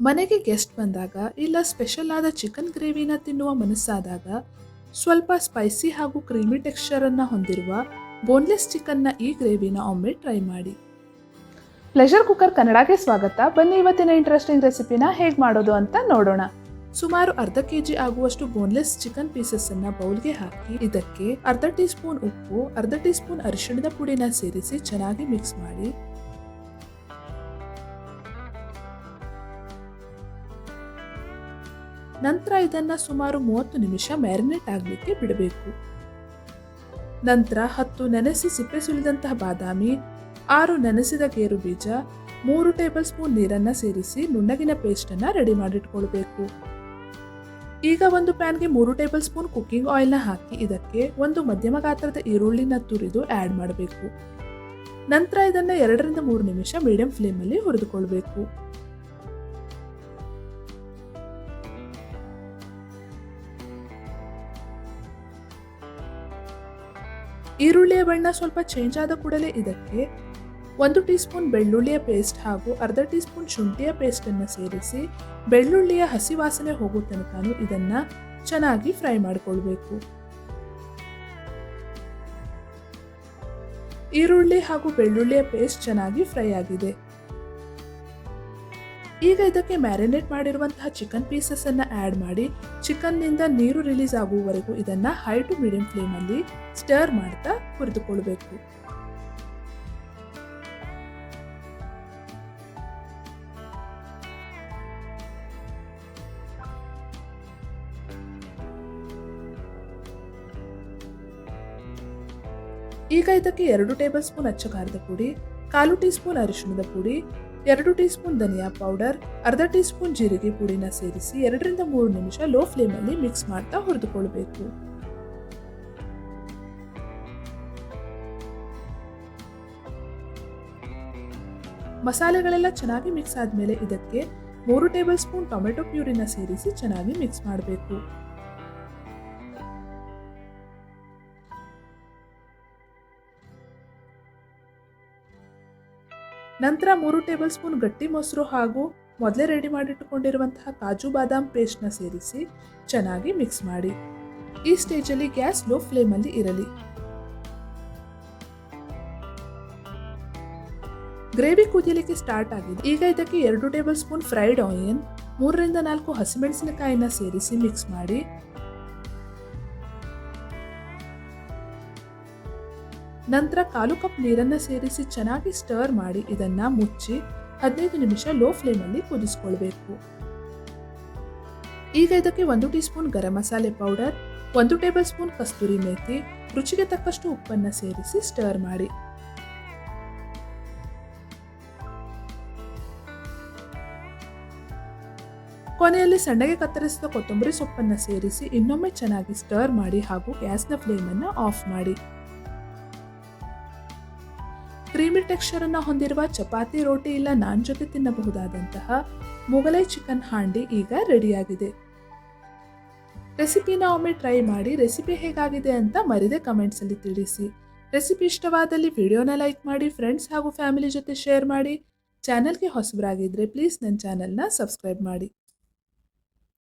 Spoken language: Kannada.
ಮನೆಗೆ ಗೆಸ್ಟ್ ಬಂದಾಗ ಇಲ್ಲ ಸ್ಪೆಷಲ್ ಆದ ಚಿಕನ್ ಗ್ರೇವಿನ ತಿನ್ನುವ ಮನಸ್ಸಾದಾಗ ಸ್ವಲ್ಪ ಸ್ಪೈಸಿ ಹಾಗೂ ಕ್ರೀಮಿ ಟೆಕ್ಸ್ಚರನ್ನು ಹೊಂದಿರುವ ಬೋನ್ಲೆಸ್ ಚಿಕನ್ನ ಈ ಗ್ರೇವಿನ ಒಮ್ಮೆ ಟ್ರೈ ಮಾಡಿ. ಪ್ಲೆಷರ್ ಕುಕ್ಕರ್ ಕನ್ನಡಕ್ಕೆ ಸ್ವಾಗತ. ಬನ್ನಿ ಇವತ್ತಿನ ಇಂಟ್ರೆಸ್ಟಿಂಗ್ ರೆಸಿಪಿನ ಹೇಗೆ ಮಾಡೋದು ಅಂತ ನೋಡೋಣ. ಸುಮಾರು ಅರ್ಧ ಕೆ ಜಿ ಆಗುವಷ್ಟು ಬೋನ್ಲೆಸ್ ಚಿಕನ್ ಪೀಸಸ್ ಅನ್ನ ಬೌಲ್ಗೆ ಹಾಕಿ ಇದಕ್ಕೆ ಅರ್ಧ ಟೀ ಸ್ಪೂನ್ ಉಪ್ಪು, ಅರ್ಧ ಟೀ ಸ್ಪೂನ್ ಅರಿಶಿಣದ ಪುಡಿನ ಸೇರಿಸಿ ಚೆನ್ನಾಗಿ ಮಿಕ್ಸ್ ಮಾಡಿ. ನಂತರ ಇದನ್ನು ಸುಮಾರು ಮೂವತ್ತು ನಿಮಿಷ ಮ್ಯಾರಿನೇಟ್ ಆಗಲಿಕ್ಕೆ ಬಿಡಬೇಕು. ನಂತರ ಹತ್ತು ನೆನೆಸಿ ಸಿಪ್ಪೆ ಸುಲಿದಂತಹ ಬಾದಾಮಿ, ಆರು ನೆನೆಸಿದ ಗೇರು ಬೀಜ, ಮೂರು ಟೇಬಲ್ ಸ್ಪೂನ್ ನೀರನ್ನ ಸೇರಿಸಿ ನುಣ್ಣಗಿನ ಪೇಸ್ಟ್ ಅನ್ನ ರೆಡಿ ಮಾಡಿಟ್ಕೊಳ್ಬೇಕು. ಈಗ ಒಂದು ಪ್ಯಾನ್ಗೆ ಮೂರು ಟೇಬಲ್ ಸ್ಪೂನ್ ಕುಕ್ಕಿಂಗ್ ಆಯಿಲ್ನ ಹಾಕಿ ಇದಕ್ಕೆ ಒಂದು ಮಧ್ಯಮ ಗಾತ್ರದ ಈರುಳ್ಳಿನ ತುರಿದು ಆ್ಯಡ್ ಮಾಡಬೇಕು. ನಂತರ ಇದನ್ನು ಎರಡರಿಂದ ಮೂರು ನಿಮಿಷ ಮೀಡಿಯಂ ಫ್ಲೇಮಲ್ಲಿ ಹುರಿದುಕೊಳ್ಬೇಕು. ಈರುಳ್ಳಿಯ ಬಣ್ಣ ಸ್ವಲ್ಪ ಚೇಂಜ್ ಆದ ಕೂಡಲೇ ಇದಕ್ಕೆ ಒಂದು ಟೀ ಸ್ಪೂನ್ ಬೆಳ್ಳುಳ್ಳಿಯ ಪೇಸ್ಟ್ ಹಾಗೂ ಅರ್ಧ ಟೀ ಸ್ಪೂನ್ ಶುಂಠಿಯ ಪೇಸ್ಟನ್ನು ಸೇರಿಸಿ ಬೆಳ್ಳುಳ್ಳಿಯ ಹಸಿ ವಾಸನೆ ಹೋಗೋ ತನಕನೂ ಇದನ್ನು ಚೆನ್ನಾಗಿ ಫ್ರೈ ಮಾಡಿಕೊಳ್ಬೇಕು. ಈರುಳ್ಳಿ ಹಾಗೂ ಬೆಳ್ಳುಳ್ಳಿಯ ಪೇಸ್ಟ್ ಚೆನ್ನಾಗಿ ಫ್ರೈ ಆಗಿದೆ. ಈಗ ಇದಕ್ಕೆ ಮ್ಯಾರಿನೇಟ್ ಮಾಡಿರುವಂತಹ ಚಿಕನ್ ಪೀಸಸ್ ಅನ್ನ ಆಡ್ ಮಾಡಿ ಚಿಕನ್ನಿಂದ ನೀರು ರಿಲೀಸ್ ಆಗುವವರೆಗೂ ಇದನ್ನ ಹೈ ಟು ಮೀಡಿಯಂ ಫ್ಲೇಮ್ ಅಲ್ಲಿ ಸ್ಟರ್ ಮಾಡ್ತಾ ಹುರಿದುಕೊಳ್ಬೇಕು. ಈಗ ಇದಕ್ಕೆ ಎರಡು ಟೇಬಲ್ ಸ್ಪೂನ್ ಅಚ್ಚ ಖಾರದ ಪುಡಿ, ಕಾಲು ಟೀ ಸ್ಪೂನ್ ಅರಿಶಿಣದ ಪುಡಿ ಎರಡು ಟೀ ಸ್ಪೂನ್ ಧನಿಯಾ ಪೌಡರ್, ಅರ್ಧ ಟೀ ಸ್ಪೂನ್ ಜೀರಿಗೆ ಪುಡಿನ ಸೇರಿಸಿ ಎರಡರಿಂದ ಮೂರು ನಿಮಿಷ ಲೋ ಫ್ಲೇಮಲ್ಲಿ ಮಿಕ್ಸ್ ಮಾಡ್ತಾ ಹುರಿದುಕೊಳ್ಬೇಕು. ಮಸಾಲೆಗಳೆಲ್ಲ ಚೆನ್ನಾಗಿ ಮಿಕ್ಸ್ ಆದಮೇಲೆ ಇದಕ್ಕೆ ಮೂರು ಟೇಬಲ್ ಸ್ಪೂನ್ ಟೊಮೆಟೊ ಪ್ಯೂರಿನ ಸೇರಿಸಿ ಚೆನ್ನಾಗಿ ಮಿಕ್ಸ್ ಮಾಡಬೇಕು. ನಂತರ ಮೂರು ಟೇಬಲ್ ಸ್ಪೂನ್ ಗಟ್ಟಿ ಮೊಸರು ಹಾಗೂ ಮೊದಲೇ ರೆಡಿ ಮಾಡಿಟ್ಟುಕೊಂಡಿರುವಂತಹ ಕಾಜು ಬಾದಾಮ್ ಪೇಸ್ಟ್ನ ಸೇರಿಸಿ ಚೆನ್ನಾಗಿ ಮಿಕ್ಸ್ ಮಾಡಿ. ಈ ಸ್ಟೇಜಲ್ಲಿ ಗ್ಯಾಸ್ ಲೋ ಫ್ಲೇಮಲ್ಲಿ ಇರಲಿ. ಗ್ರೇವಿ ಕುದಿಯಲಿಕ್ಕೆ ಸ್ಟಾರ್ಟ್ ಆಗಿದೆ. ಈಗ ಇದಕ್ಕೆ ಎರಡು ಟೇಬಲ್ ಸ್ಪೂನ್ ಫ್ರೈಡ್ ಆನಿಯನ್, ಮೂರರಿಂದ ನಾಲ್ಕು ಹಸಿಮೆಣಸಿನಕಾಯಿನ ಸೇರಿಸಿ ಮಿಕ್ಸ್ ಮಾಡಿ ನಂತರ ಕಾಲು ಕಪ್ ನೀರನ್ನು ಸೇರಿಸಿ ಚೆನ್ನಾಗಿ ಸ್ಟರ್ ಮಾಡಿ ಇದನ್ನ ಮುಚ್ಚಿ ಹದಿನೈದು ನಿಮಿಷ ಲೋ ಫ್ಲೇಮಲ್ಲಿ ಕುದಿಸ್ಕೊಳ್ಬೇಕು. ಈಗ ಇದಕ್ಕೆ ಒಂದು tea spoon garam masala powder ಒಂದು ಟೇಬಲ್ ಸ್ಪೂನ್ ಕಸ್ತೂರಿ ಮೇಥಿ, ರುಚಿಗೆ ತಕ್ಕಷ್ಟು ಉಪ್ಪನ್ನು ಸೇರಿಸಿ ಸ್ಟರ್ ಮಾಡಿ. ಕೊನೆಯಲ್ಲಿ ಸಣ್ಣಗೆ ಕತ್ತರಿಸಿದ ಕೊತ್ತಂಬರಿ ಸೊಪ್ಪನ್ನು ಸೇರಿಸಿ ಇನ್ನೊಮ್ಮೆ ಚೆನ್ನಾಗಿ ಸ್ಟರ್ ಮಾಡಿ ಹಾಗೂ ಗ್ಯಾಸ್ನ ಫ್ಲೇಮನ್ನು ಆಫ್ ಮಾಡಿ. ಕ್ರೀಮಿ ಟೆಕ್ಸ್ಚರ್ ಅನ್ನು ಹೊಂದಿರುವ ಚಪಾತಿ, ರೋಟಿ ಇಲ್ಲ ನಾನ್ ಜೊತೆ ತಿನ್ನಬಹುದಾದಂತಹ ಮೊಗಲೈ ಚಿಕನ್ ಹಾಂಡಿ ಈಗ ರೆಡಿಯಾಗಿದೆ. ರೆಸಿಪಿನ ಒಮ್ಮೆ ಟ್ರೈ ಮಾಡಿ, ರೆಸಿಪಿ ಹೇಗಾಗಿದೆ ಅಂತ ಮರಿದೆ ಕಮೆಂಟ್ಸಲ್ಲಿ ತಿಳಿಸಿ. ರೆಸಿಪಿ ಇಷ್ಟವಾದಲ್ಲಿ ವಿಡಿಯೋನ ಲೈಕ್ ಮಾಡಿ ಫ್ರೆಂಡ್ಸ್ ಹಾಗೂ ಫ್ಯಾಮಿಲಿ ಜೊತೆ ಶೇರ್ ಮಾಡಿ. ಚಾನಲ್ಗೆ ಹೊಸಬರಾಗಿದ್ದರೆ ಪ್ಲೀಸ್ ನನ್ನ ಚಾನಲ್ನ ಸಬ್ಸ್ಕ್ರೈಬ್ ಮಾಡಿ.